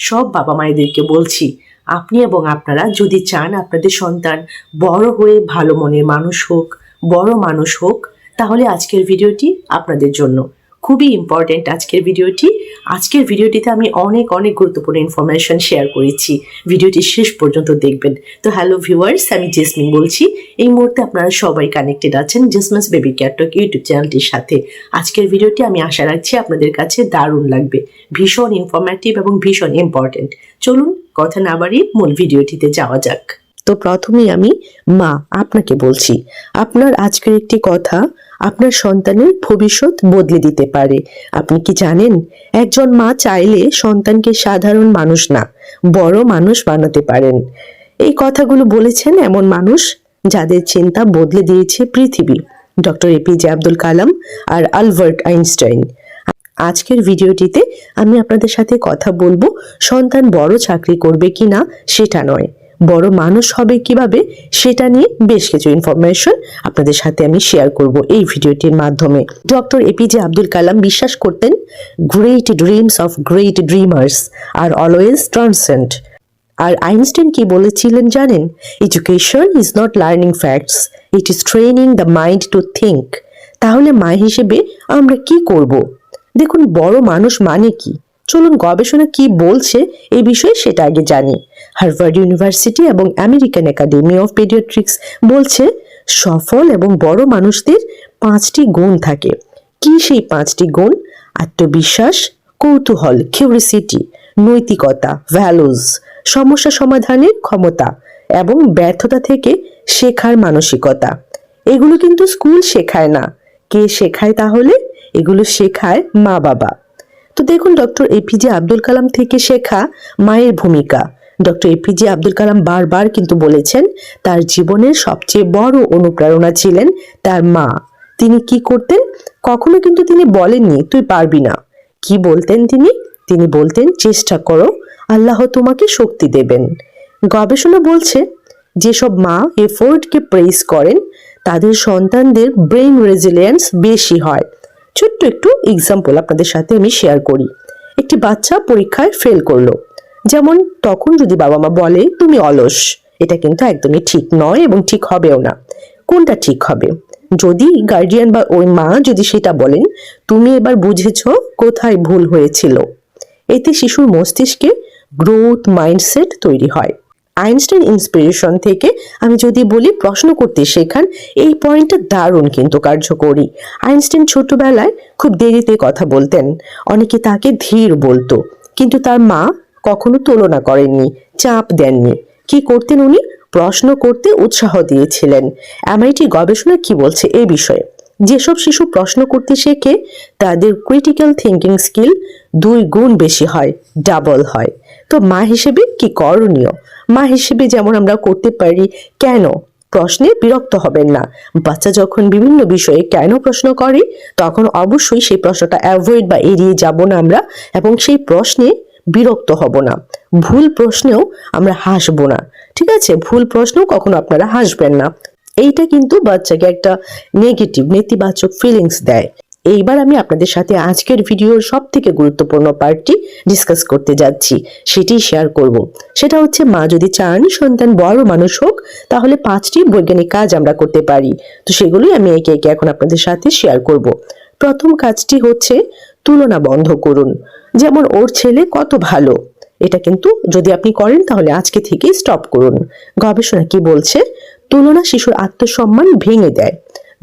সব বাবা মায়েদেরকে বলছি, আপনি এবং আপনারা যদি চান আপনাদের সন্তান বড় হয়ে ভালো মনের মানুষ হোক, বড় মানুষ হোক, তাহলে আজকের ভিডিওটি আপনাদের জন্য। খুবই ইম্পর্ট্যান্ট আজকের ভিডিওটি। আজকের ভিডিওটিতে আমি অনেক অনেক গুরুত্বপূর্ণ ইনফরমেশন শেয়ার করেছি। ভিডিওটি শেষ পর্যন্ত দেখবেন। তো হ্যালো ভিউয়ার্স আমি জেসমিন বলছি। এই মুহূর্তে আপনারা সবাই কানেক্টেড আছেন জেসমাস বেবি ক্যাটক ইউটিউব চ্যানেলটির সাথে। আজকের ভিডিওটি আমি আশা রাখছি আপনাদের কাছে দারুণ লাগবে। ভীষণ ইনফরমেটিভ এবং ভীষণ ইম্পর্ট্যান্ট চলুন কথা না বাড়িয়ে মূল ভিডিওটিতে যাওয়া যাক। তো প্রথমেই আমি মা আপনাকে বলছি। আপনার আজকের একটি কথা আপনার সন্তানের ভবিষ্যৎ বদলে দিতে পারে। আপনি কি জানেন, একজন মা চাইলে সন্তানকে সাধারণ মানুষ না, বড় মানুষ বানাতে পারেন। এই কথাগুলো বলেছেন এমন মানুষ যাদের চিন্তা বদলে দিয়েছে পৃথিবী। ডক্টর এপিজে আব্দুল কালাম আর আলবার্ট আইনস্টাইন। আজকের ভিডিওটিতে আমি আপনাদের সাথে কথা বলব, সন্তান বড় চাকরি করবে কিনা সেটা নয়। বড় মানুষ হবে কীভাবে, সেটা নিয়ে বেশ কিছু ইনফরমেশন আপনাদের সাথে আমি শেয়ার করব এই ভিডিওটির মাধ্যমে। ডক্টর এপিজে আব্দুল কালাম বিশ্বাস করতেন great dreams of great dreamers R always transcend আর আইনস্টাইন কি বলেছিলেন জানেন? Education is not learning facts it is training the mind to think তাহলে মা হিসেবে আমরা কি করব? দেখুন, বড় মানুষ মানে কি? চলুন গবেষণা কি বলছে এই বিষয়ে সেটা আগে জানি। হার্ভার্ড ইউনিভার্সিটি এবং আমেরিকান একাডেমি অফ পেডিয়াট্রিক্স বলছে, সফল এবং বড় মানুষদের পাঁচটি গুণ থাকে। কি সেই পাঁচটি গুণ? আত্মবিশ্বাস, কৌতূহল কিউরিসিটি নৈতিকতা ভ্যালুজ সমস্যা সমাধানের ক্ষমতা এবং ব্যর্থতা থেকে শেখার মানসিকতা। এগুলো কিন্তু স্কুল শেখায় না। কে শেখায় তাহলে? এগুলো শেখায় মা বাবা তো দেখুন ডক্টর এপিজে আব্দুল কালাম থেকে শেখা মায়ের ভূমিকা। ডক্টর এপিজে আব্দুল কালাম বারবার কিন্তু বলেছেন, তার জীবনের সবচেয়ে বড় অনুপ্রেরণা ছিলেন তার মা। তিনি কি করতেন? কখনো কিন্তু তিনি বলেননি, তুই পারবি না। কি বলতেন তিনি? তিনি বলতেন, চেষ্টা করো, আল্লাহ তোমাকে শক্তি দেবেন। গবেষণা বলছে, যেসব মা এফোর্টকে প্রেস করেন, তাদের সন্তানদের ব্রেন রেজিলিয়েন্স বেশি হয়। ছোট্ট একটু এক্সাম্পল আপনাদের সাথে আমি শেয়ার করি। একটি বাচ্চা পরীক্ষায় ফেল করল। যেমন তখন যদি বাবা মা বলে, তুমি অলস। এটা কিন্তু একদমই ঠিক নয় এবং ঠিক হবেও না। কোনটা ঠিক হবে? যদি গার্ডিয়ান বা ওই মা যদি সেটা বলেন, তুমি এবার বুঝেছ কোথায় ভুল হয়েছিল? এতে শিশুর মস্তিষ্কে গ্রোথ মাইন্ডসেট তৈরি হয়। আইনস্টাইন ইন্সপিরেশন থেকে আমি যদি বলি প্রশ্ন করতে শেখান, এই পয়েন্টটা দারুণ কিন্তু কার্যকরী। আইনস্টাইন ছোটবেলায় খুব দেরিতে কথা বলতেন। অনেকে তাকে ধীর বলতো, কিন্তু তার মা কখনো তুলনা করেননি, চাপ দেননি। কি করতেন উনি? প্রশ্ন করতে উৎসাহ দিয়েছিলেন। এমআইটি গবেষণা কি বলছে এই বিষয়ে? যেসব শিশু প্রশ্ন করতে শেখে, তাদের ক্রিটিক্যাল থিঙ্কিং স্কিল দুই গুণ বেশি হয় ডাবল হয়। তো মা হিসেবে কি করণীয়? মা হিসেবে যেমন আমরা করতে পারি, কেন? প্রশ্নে বিরক্ত হবেন না। বাচ্চা যখন বিভিন্ন বিষয়ে কেন প্রশ্ন করে, তখন অবশ্যই সেই প্রশ্নটা অ্যাভয়েড বা এড়িয়ে যাব না আমরা এবং সেই প্রশ্নে বিরক্ত হব না। ভুল প্রশ্নেও আমরা হাসবো না। ঠিক আছে? ভুল প্রশ্নেও কখনো আপনারা হাসবেন না। এইটা কিন্তু বাচ্চাকে একটা নেগেটিভ নেতিবাচক ফিলিংস দেয়। এইবার আমি আপনাদের সাথে আজকের ভিডিওর সব থেকে গুরুত্বপূর্ণ পার্টটি ডিসকাস করতে যাচ্ছি। সেটি শেয়ার করব। সেটা হচ্ছে, মা যদি চান সন্তান বড় মানুষ হোক, তাহলে পাঁচটি বৈজ্ঞানিক কাজ আমরা করতে পারি। তো সেগুলোই আমি একে একে এখন আপনাদের সাথে শেয়ার করব। প্রথম কাজটি হচ্ছে, তুলনা বন্ধ করুন। যেমন, ওর ছেলে কত ভালো। এটা কিন্তু যদি আপনি করেন, তাহলে আজকে থেকে স্টপ করুন। গবেষণা কি বলছে? তুলনা শিশুর আত্মসম্মান ভেঙে দেয়।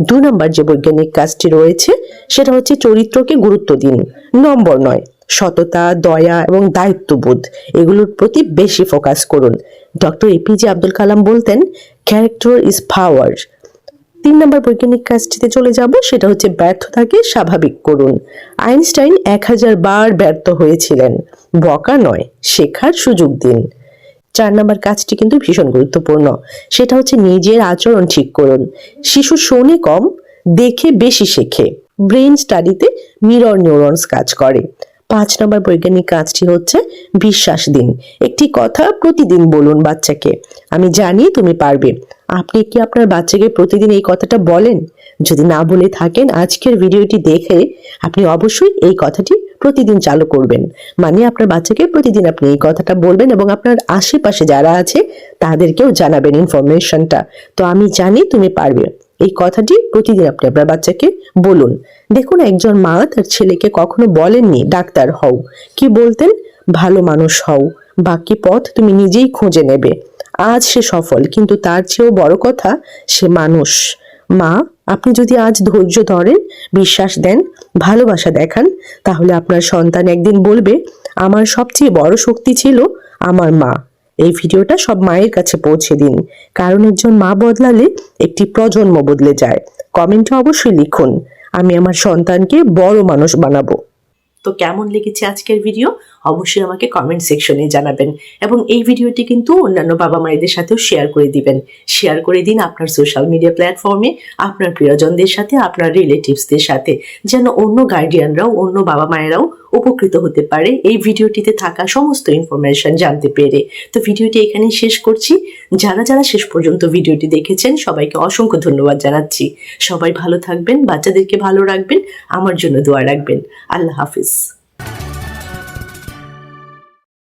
দু নম্বর যে বৈজ্ঞানিক কাজটি রয়েছে, সেটা হচ্ছে চরিত্রকে গুরুত্ব দিন। নম্বর নয়, সততা, দয়া এবং দায়িত্ববোধ, এগুলোর প্রতি বেশি ফোকাস করুন। ডক্টর এপিজে আব্দুল কালাম বলতেন ক্যারেক্টার ইজ পাওয়ার তিন নম্বর বৈজ্ঞানিক কাজটিতে চলে যাব, সেটা হচ্ছে ব্যর্থতাকে স্বাভাবিক করুন। আইনস্টাইন এক হাজার বার ব্যর্থ হয়েছিলেন। বকা নয়, শেখার সুযোগ দিন। চার নম্বর কাজটি কিন্তু ভীষণ গুরুত্বপূর্ণ। সেটা হচ্ছে নিজের আচরণ ঠিক করুন। শিশু শোনে কম, দেখে বেশি শেখে। ব্রেন স্টাডিতে মিরর নিউরনস কাজ করে। পাঁচ নম্বর বৈজ্ঞানিক কাজটি হচ্ছে বিশ্বাস দিন। একটি কথা প্রতিদিন বলুন বাচ্চাকে। আমি জানি তুমি পারবে। আপনি কি আপনার বাচ্চাকে প্রতিদিন এই কথাটা বলেন? যদি না বলে থাকেন, আজকের ভিডিওটি দেখে আপনি অবশ্যই এই কথাটি প্রতিদিন চালু করবেন। মানে আপনার বাচ্চাকে প্রতিদিন আপনি এই কথাটা বলবেন এবং আপনার আশেপাশে যারা আছে, তাদেরকেও জানাবেন ইনফরমেশনটা। তো আমি জানি তুমি পারবে। এই কথাটি প্রতিদিন আপনি আপনার বাচ্চাকে বলুন। দেখুন, একজন মা তার ছেলেকে কখনো বলেননি, ডাক্তার হও। কি বলতেন? ভালো মানুষ হও। বাকি পথ তুমি নিজেই খুঁজে নেবে। আজ সে সফল, কিন্তু তার চেয়েও বড় কথা, সে মানুষ। মা, আপনি যদি আজ ধৈর্য ধরেন, বিশ্বাস দেন, ভালোবাসা দেখান, তাহলে আপনার সন্তান একদিন বলবে, আমার সবচেয়ে বড় শক্তি ছিল আমার মা। এই ভিডিওটা সব মায়ের কাছে পৌঁছে দিন। কারণ একজন মা বদলালে একটি প্রজন্ম বদলে যায়। কমেন্টে অবশ্যই লিখুন, আমি আমার সন্তানকে বড় মানুষ বানাবো। তো কেমন লেগেছে আজকের ভিডিও অবশ্যই আমাকে কমেন্ট সেকশনে জানাবেন এবং এই ভিডিওটি কিন্তু অন্যান্য বাবা মায়েদের সাথেও শেয়ার করে দিবেন। শেয়ার করে দিন আপনার সোশ্যাল মিডিয়া প্ল্যাটফর্মে আপনার প্রিয়জনদের সাথে, আপনার রিলেটিভসদের সাথে, যেন অন্য গার্ডিয়ানরাও অন্য বাবা মায়েরাও উপকৃত হতে পারে এই ভিডিওটিতে থাকা সমস্ত ইনফরমেশন জানতে পেরে। তো ভিডিওটি এখানেই শেষ করছি। যারা যারা শেষ পর্যন্ত ভিডিওটি দেখেছেন, সবাইকে অসংখ্য ধন্যবাদ জানাচ্ছি। সবাই ভালো থাকবেন, বাচ্চাদেরকে ভালো রাখবেন, আমার জন্য দোয়া রাখবেন। আল্লাহ হাফিজ।